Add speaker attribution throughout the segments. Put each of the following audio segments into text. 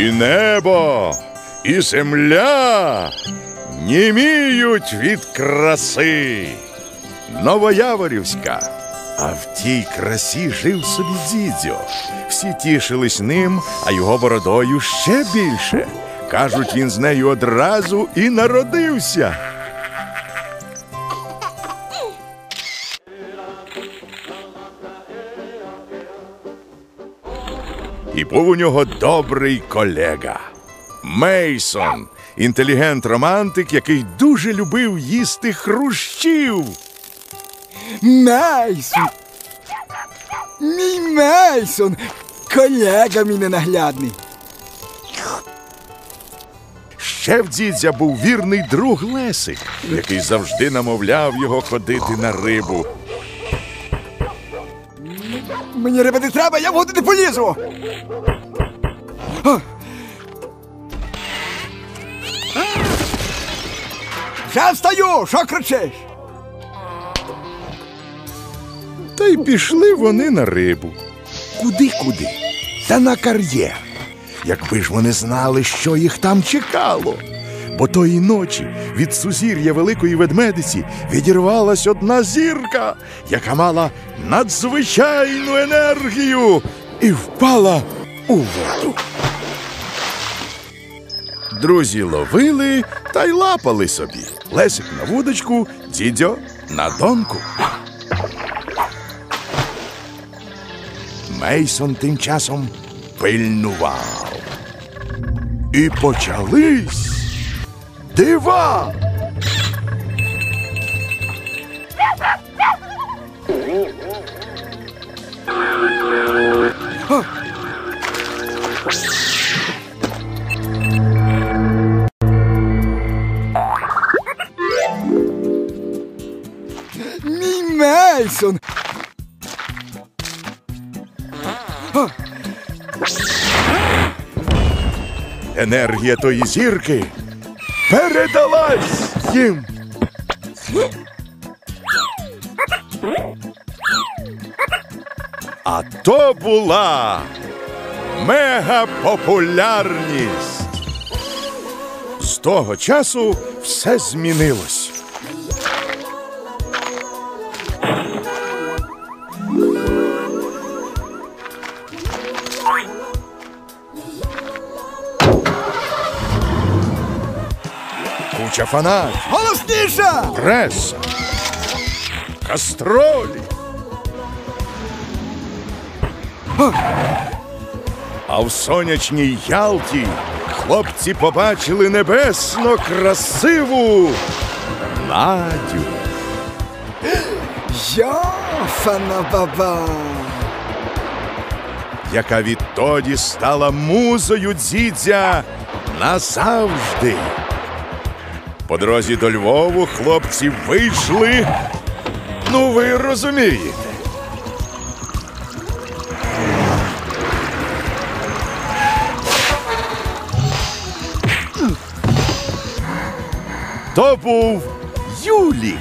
Speaker 1: І небо, і земля німіють від краси. Новояворівська. А в тій красі жив собі дідьо. Всі тішились ним, а його бородою ще більше. Кажуть, він з нею одразу і народився. І був у нього добрий колега Мейсон, інтелігент-романтик, який дуже любив їсти хрущів.
Speaker 2: Мейсон! Мій Мейсон! Колега мій ненаглядний.
Speaker 1: Ще в дідзя був вірний друг Лесик, який завжди намовляв його ходити на рибу.
Speaker 2: Мені риби не треба, я в воду не полізу. А. Вже встаю, що кричиш?
Speaker 1: Та й пішли вони на рибу. Куди куди? Та на кар'єр. Якби ж вони знали, що їх там чекало. Бо тої ночі від сузір'я великої ведмедиці відірвалась одна зірка, яка мала надзвичайну енергію і впала у воду. Друзі ловили та й лапали собі. Лесик на вудочку, дідьо на донку. Мейсон тим часом пильнував. І почались дива.
Speaker 2: Мій Мейсон!
Speaker 1: Енергія тої зірки передалась їм. А то була мегапопулярність. З того часу все змінилось. Куча фанатів.
Speaker 2: Голосніше!
Speaker 1: преса, кастролі. А в сонячній Ялті хлопці побачили небесно красиву Надю.
Speaker 2: Йофана баба!
Speaker 1: яка відтоді стала музою дзідзя назавжди. По дорозі до Львову хлопці вийшли. Ну, ви розумієте. То був Юлік.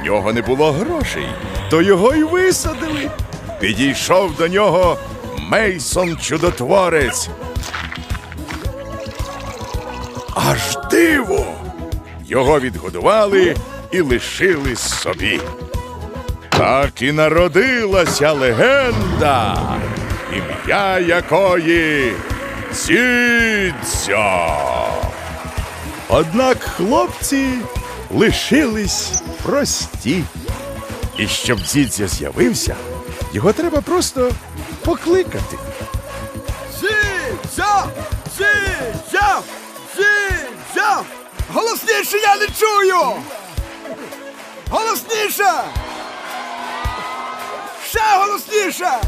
Speaker 1: В нього не було грошей, то його й висадили. Підійшов до нього Мейсон чудотворець. Аж диво! Його відгодували і лишили собі. Так і народилася легенда, ім'я якої Дзідзьо. Однак хлопці лишились прості. І щоб дідзя з'явився, його треба просто покликати.
Speaker 2: Голосніше я не чую! Голосніше! Ще голосніше!